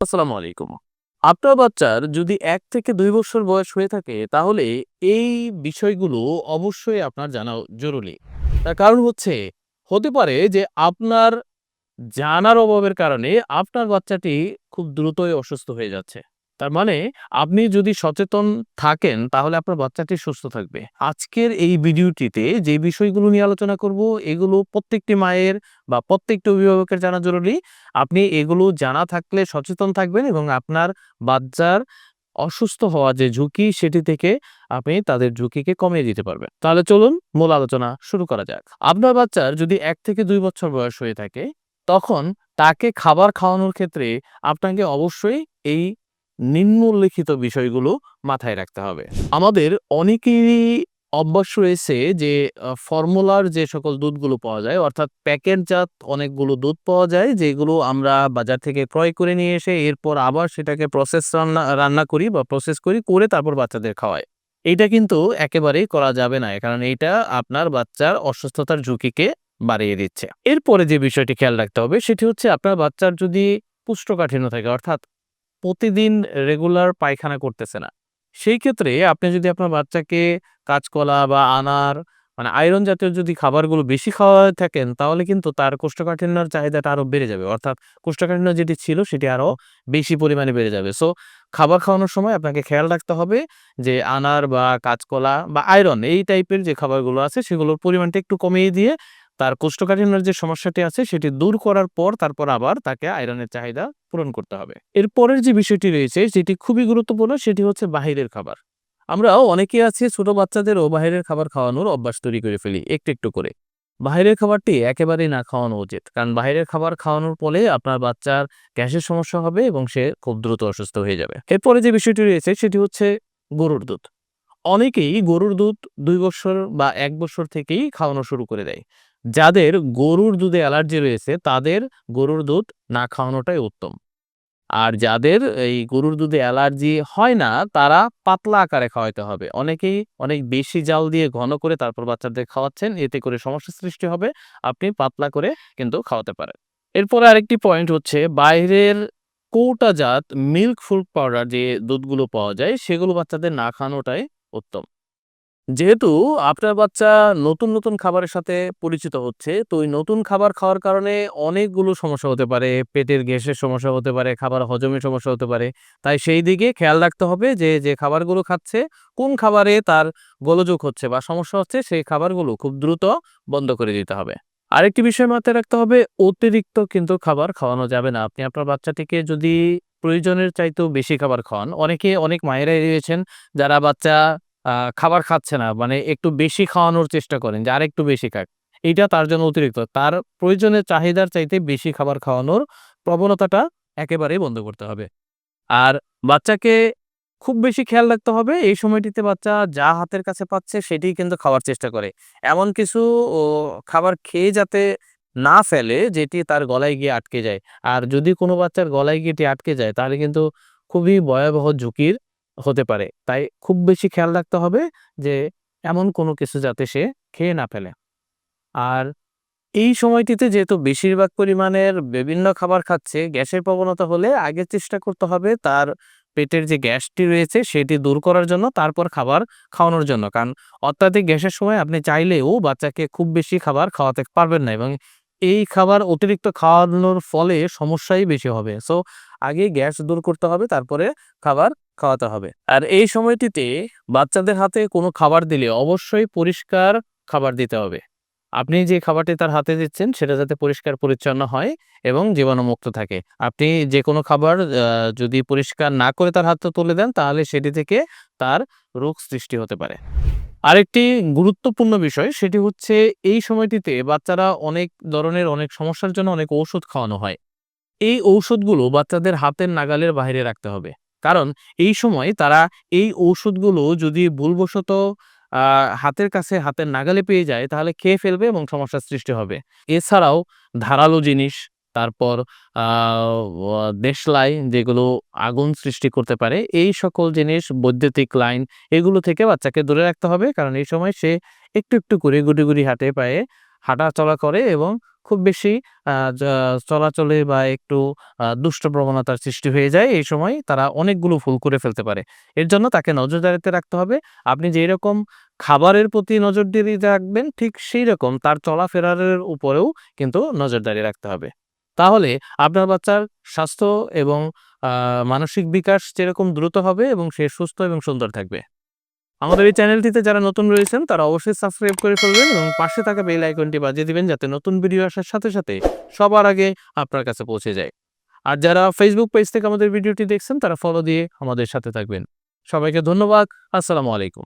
আসসালামু আলাইকুম। আপনার বাচ্চার যদি এক থেকে দুই বছর বয়স হয়ে থাকে, তাহলে এই বিষয়গুলো অবশ্যই আপনার জানা জরুরি। তার কারণ হচ্ছে, হতে পারে যে আপনার জানার অভাবের কারণে আপনার বাচ্চাটি খুব দ্রুতই অসুস্থ হয়ে যাচ্ছে। তার মানে আপনি যদি সচেতন থাকেন, তাহলে আপনার বাচ্চাটি সুস্থ থাকবে। আজকের এই ভিডিওটিতে যে বিষয়গুলো নিয়ে আলোচনা করব, এগুলো প্রত্যেকটি মায়ের বা প্রত্যেকটি অভিভাবকের জানা জরুরি। আপনি এগুলো জানা থাকলে সচেতন থাকবেন এবং আপনার বাচ্চার অসুস্থ হওয়া যে ঝুঁকি, সেটি থেকে আপনি তাদের ঝুঁকিকে কমিয়ে দিতে পারবেন। তাহলে চলুন মূল আলোচনা শুরু করা যাক। আপনার বাচ্চার যদি এক থেকে দুই বছর বয়স হয়ে থাকে, তখন তাকে খাবার খাওয়ানোর ক্ষেত্রে আপনাকে অবশ্যই এই নিম্নলিখিত বিষয়গুলো মাথায় রাখতে হবে। আমাদের অনেকেরই অভ্যাস রয়েছে যে ফর্মুলার যে সকল দুধগুলো পাওয়া যায়, অর্থাৎ প্যাকেটজাত অনেকগুলো দুধ পাওয়া যায়, যেগুলো আমরা বাজার থেকে ক্রয় করে নিয়ে এসে এরপর আবার সেটাকে প্রসেস রান্না রান্না করি বা প্রসেস করি, করে তারপর বাচ্চাদের খাওয়াই। এটা কিন্তু একেবারেই করা যাবে না কারণ এইটা আপনার বাচ্চার অসুস্থতার ঝুঁকিকে বাড়িয়ে দিচ্ছে। এরপরে যে বিষয়টি খেয়াল রাখতে হবে, সেটি হচ্ছে আপনার বাচ্চার যদি পুষ্টকাঠিন্য থাকে, অর্থাৎ প্রতিদিন রেগুলার পায়খানা করতেছে না। সেই ক্ষেত্রে আপনি যদি আপনার বাচ্চাকে কাঁচকলা বা আনার মানে আয়রন জাতীয় যদি খাবারগুলো বেশি খাওয়া থাকেন, তাহলে কিন্তু তার কোষ্ঠকাঠিন্যর চাহিদাটা আরও বেড়ে যাবে। অর্থাৎ কোষ্ঠকাঠিন্য যেটি ছিল, সেটি আরও বেশি পরিমাণে বেড়ে যাবে। সো খাবার খাওয়ানোর সময় আপনাকে খেয়াল রাখতে হবে যে আনার বা কাঁচকলা বা আয়রন এই টাইপের যে খাবারগুলো আছে, সেগুলোর পরিমাণটা একটু কমিয়ে দিয়ে তার কোষ্ঠকাঠিন্যের যে সমস্যাটি আছে, সেটি দূর করার পর তারপর আবার তাকে আয়রনের চাহিদা পূরণ করতে হবে। এরপরের যে বিষয়টি রয়েছে, যেটি খুবই গুরুত্বপূর্ণ, সেটি হচ্ছে বাহিরের খাবার। আমরাও অনেকে আছে ছোট বাচ্চাদেরও বাহিরের খাবার খাওয়ানোর অভ্যাস তৈরি করে ফেলি, একটু একটু করে। বাহিরের খাবারটি একেবারেই না খাওয়ানো উচিত, কারণ বাহিরের খাবার খাওয়ানোর ফলে আপনার বাচ্চার গ্যাসের সমস্যা হবে এবং সে খুব দ্রুত অসুস্থ হয়ে যাবে। এরপরে যে বিষয়টি রয়েছে, সেটি হচ্ছে গরুর দুধ। অনেকেই গরুর দুধ দুই বছর বা এক বছর থেকেই খাওয়ানো শুরু করে দেয়। যাদের গরুর দুধে অ্যালার্জি রয়েছে, তাদের গরুর দুধ না খাওয়ানোটাই উত্তম। আর যাদের এই গরুর দুধে অ্যালার্জি হয় না, তারা পাতলা আকারে খাওয়াইতে হবে। অনেকেই অনেক বেশি জাল দিয়ে ঘন করে তারপর বাচ্চাদের খাওয়াচ্ছেন, এতে করে সমস্যা সৃষ্টি হবে, আপনি পাতলা করে কিন্তু খাওয়াতে পারেন। এরপরে আরেকটি পয়েন্ট হচ্ছে, বাইরের কৌটাজাত মিল্ক ফুড পাউডার যে দুধগুলো পাওয়া যায়, সেগুলো বাচ্চাদের না খাওয়ানোটাই উত্তম। যেহেতু আপনার বাচ্চা নতুন, নতুন খাবারের সাথে পরিচিত হচ্ছে, তো ওই নতুন খাবার খাওয়ার কারণে অনেকগুলো সমস্যা হতে পারে। পেটের গ্যাসের সমস্যা হতে পারে, খাবার হজমের সমস্যা হতে পারে। তাই সেই দিকে খেয়াল রাখতে হবে যে, যে খাবারগুলো খাচ্ছে, কোন খাবারে তার গোলযোগ হচ্ছে বা সমস্যা হচ্ছে, সেই খাবারগুলো খুব দ্রুত বন্ধ করে দিতে হবে। আরেকটি বিষয় মাথায় রাখতে হবে, অতিরিক্ত কিন্তু খাবার খাওয়ানো যাবে না। আপনি আপনার বাচ্চাটিকে যদি প্রয়োজনের চাইতেও বেশি খাবার খাওয়ান, অনেকে অনেক মায়েরাই রয়েছেন যারা বাচ্চা খাবার খাচ্ছে না। মানে একটু বেশি খাওয়ানোর চেষ্টা করেন যে আরেকটু বেশি খাক। এইটা তার জন্য অতিরিক্ত। তার প্রয়োজনের চাহিদার চাইতে বেশি খাবার খাওয়ানোর প্রবণতাটা একেবারেই বন্ধ করতে হবে। আর বাচ্চাকে খুব বেশি খেয়াল রাখতে হবে এই সময়টিতে বাচ্চা যা হাতের কাছে পাচ্ছে সেটিই কিন্তু খাওয়ার চেষ্টা করে। এমন কিছু খাবার খেয়ে যাতে না ফেলে যেটি তার গলায় গিয়ে আটকে যায়। আর যদি কোনো বাচ্চার গলায় গিয়ে আটকে যায় তাহলে কিন্তু খুবই ভয়াবহ ঝুঁকির হতে পারে। তাই খুব বেশি খেয়াল রাখতে হবে যে এমন কোনো কিছু যাতে সে খেয়ে না ফেলে। আর এই সময়টিতে যেহেতু বেশিরভাগ পরিমাণের বিভিন্ন খাবার খাচ্ছে, গ্যাসের প্রবণতা হলে আগে চেষ্টা করতে হবে তার পেটের যে গ্যাসটি রয়েছে সেটি দূর করার জন্য তারপর খাবার খাওয়ানোর জন্য। কারণ অত্যাধিক গ্যাসের সময় আপনি চাইলেও বাচ্চাকে খুব বেশি খাবার খাওয়াতে পারবেন না এবং এই খাবার অতিরিক্ত খাওয়ানোর ফলে সমস্যাই বেশি হবে। সো আগে গ্যাস দূর করতে হবে তারপরে খাবার খাওয়াতে হবে। আর এই সময়টিতে বাচ্চাদের হাতে কোনো খাবার দিলে অবশ্যই পরিষ্কার খাবার দিতে হবে। আপনি যে খাবারটি তার হাতে দিচ্ছেন, সেটা যাতে পরিষ্কার পরিচ্ছন্ন হয় এবং জীবাণুমুক্ত থাকে। আপনি যে কোনো খাবার যদি পরিষ্কার না করে তার হাতে তুলে দেন, তাহলে সেটি থেকে তার রোগ সৃষ্টি হতে পারে। আরেকটি গুরুত্বপূর্ণ বিষয়, সেটি হচ্ছে এই সময়টিতে বাচ্চারা অনেক ধরনের অনেক সমস্যার জন্য অনেক ঔষধ খাওয়ানো হয়। এই ঔষধগুলো বাচ্চাদের হাতের নাগালের বাইরে রাখতে হবে। কারণ এই সময় তারা এই ঔষধগুলো যদি ভুলবশত হাতের কাছে হাতের নাগালে পেয়ে যায় তাহলে খেয়ে ফেলবে এবং সমস্যার সৃষ্টি হবে। এছাড়াও ধারালো জিনিস, তারপর দেশলাই যেগুলো আগুন সৃষ্টি করতে পারে, এই সকল জিনিস বৈদ্যুতিক লাইন এগুলো থেকে বাচ্চাকে দূরে রাখতে হবে। কারণ এই সময় সে একটু, একটু করে গুটি, গুটি হাঁটে পায়ে হাঁটা চলা করে এবং খুব বেশি চলাচলে বা একটু দুষ্ট প্রবণতার সৃষ্টি হয়ে যায়, এই সময় তারা অনেকগুলো ভুল করে ফেলতে পারে। এর জন্য তাকে নজরদারিতে রাখতে হবে। আপনি যেইরকম খাবারের প্রতি নজরদারি রাখবেন, ঠিক সেই রকম তার চলাফেরার উপরেও কিন্তু নজরদারি রাখতে হবে। তাহলে আপনার বাচ্চার স্বাস্থ্য এবং মানসিক বিকাশ যেরকম দ্রুত হবে এবং সে সুস্থ এবং সুন্দর থাকবে। আমাদের এই চ্যানেলটিতে যারা নতুন রয়েছেন তারা অবশ্যই সাবস্ক্রাইব করে ফেলবেন এবং পাশে থাকা বেল আইকনটি বাজিয়ে দিবেন যাতে নতুন ভিডিও আসার সাথে, সাথে সবার আগে আপনার কাছে পৌঁছে যায়। আর যারা ফেসবুক পেজ থেকে আমাদের ভিডিওটি দেখছেন তারা ফলো দিয়ে আমাদের সাথে থাকবেন। সবাইকে ধন্যবাদ। আসসালামু আলাইকুম।